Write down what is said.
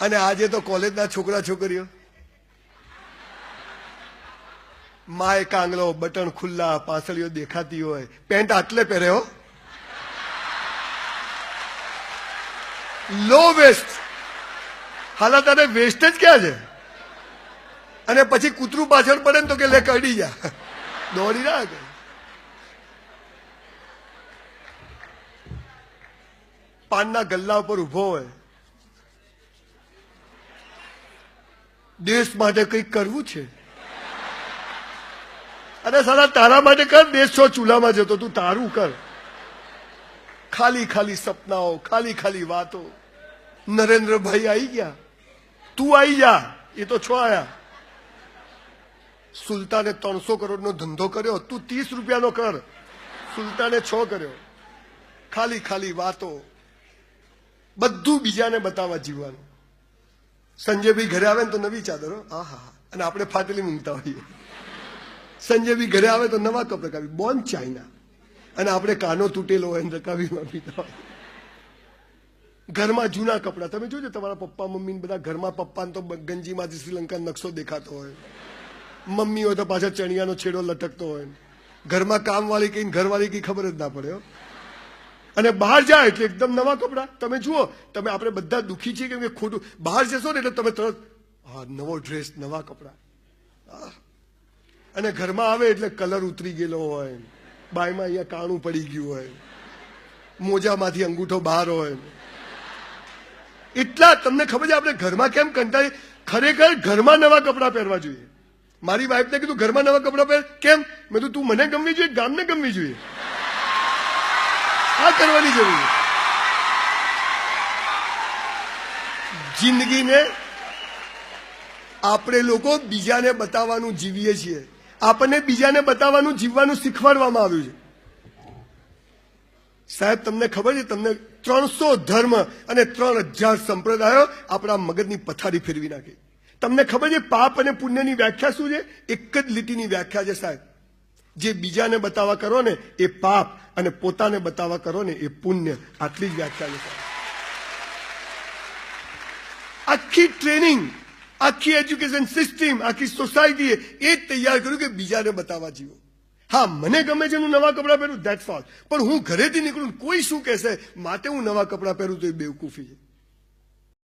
અને આજે તો કોલેજના છોકરા છોકરીઓ. માય કાંગલો, બટન ખુલ્લા, પાસળીઓ દેખાતી હોય. પેન્ટ આટલે પહેરે હો. Low waist. હાલા તારે વેસ્ટ જ ક્યાં છે? અને પછી કૂતરું પાછળ પડે ને તો કે, લે, કડી જા. દોડી ના કે પાનના ગલ્લા ઉપર ઊભો હોય. દેશ માટે કંઈક કરવું છે? અરે સારા તારા માટે કર, દેશ છો ચૂલામાં જતો, તું તારું કર. ખાલી ખાલી સપનાઓ, ખાલી ખાલી વાતો. નરેન્દ્રભાઈ આવી ગયા. તું આવી જા, એ તો છો આયા. સુલતાને ત્રણસો કરોડનો ધંધો કર્યો, તું ત્રીસ રૂપિયાનો કર. સુલતાને છ કર્યો. ખાલી ખાલી વાતો. બધું બીજાને બતાવવા જીવવાનું. સંજયભાઈ ઘરે આવે ને તો નવી ચાદરો, હા. હા. અને આપણે ફાટેલી મૂકતા હોઈએ. સંજયભાઈ ઘરે આવે તો નવા કપ. રકાવી બોન ચાઇના. અને આપણે કાનો તૂટેલો હોય રકાવીમાં પીતા હોય. ઘરમાં જૂના કપડાં. તમે જોજો તમારા પપ્પા, મમ્મી બધા ઘરમાં પપ્પાને તો ગંજીમાંથી શ્રીલંકા નકશો દેખાતો હોય. મમ્મી હોય તો પાછા ચણિયાનો છેડો લટકતો હોય. ઘરમાં કામવાળી કઈ ઘરવાળી કઈ ખબર જ ના પડે. અને બહાર જાય એટલે એકદમ નવા કપડાં. તમે જુઓ, તમે આપણે બધા દુઃખી છીએ કેમ કે ખોટું બહાર જશો ને એટલે તમે તરત હા નવો ડ્રેસ નવા કપડાં. અને ઘરમાં આવે એટલે કલર ઉતરી ગયેલો હોય. બાયમાં અહીંયા કાણું પડી ગયું હોય. મોજામાંથી અંગૂઠો બહાર હોય. એટલા તમને ખબર છે આપણે ઘરમાં કેમ કંટાળી ખરેખર ઘરમાં નવા કપડાં પહેરવા જોઈએ. મારી વાઈફને કીધું, ઘરમાં નવા કપડાં પહેર. કેમ? મેં કીધું, તું મને ગમવી જોઈએ ગામને ગમવી જોઈએ? આ કરવાની જરૂર. જિંદગીને આપણે લોકો બીજાને બતાવવાનું જીવીએ છીએ. આપણને બીજાને બતાવવાનું, જીવવાનું શીખવાડવામાં આવ્યું છે. સાહેબ, તમને ખબર છે, તમને ત્રણસો ધર્મ અને ત્રણ હજાર સંપ્રદાયો આપણા મગજની પથારી ફેરવી નાખી. તમને ખબર છે, પાપ અને પુણ્યની વ્યાખ્યા શું છે? એક જ લીટીની વ્યાખ્યા છે સાહેબ. જે બીજાને બતાવવા કરો ને, એ પાપ અને પોતાને બતાવવા કરો ને, એ પુણ્ય. આટલી જ વ્યાખ્યા આખી ટ્રેનિંગ, આખી એજ્યુકેશન સિસ્ટમ, આખી સોસાયટીએ એ તૈયાર કર્યું કે બીજાને બતાવવા જીવો. હા, મને ગમે છે હું નવા કપડાં પહેરું દેટ ઓલ પણ હું ઘરેથી નીકળું કોઈ શું કહેશે, માટે હું નવા કપડાં પહેરું તો એ બેવકૂફી છે.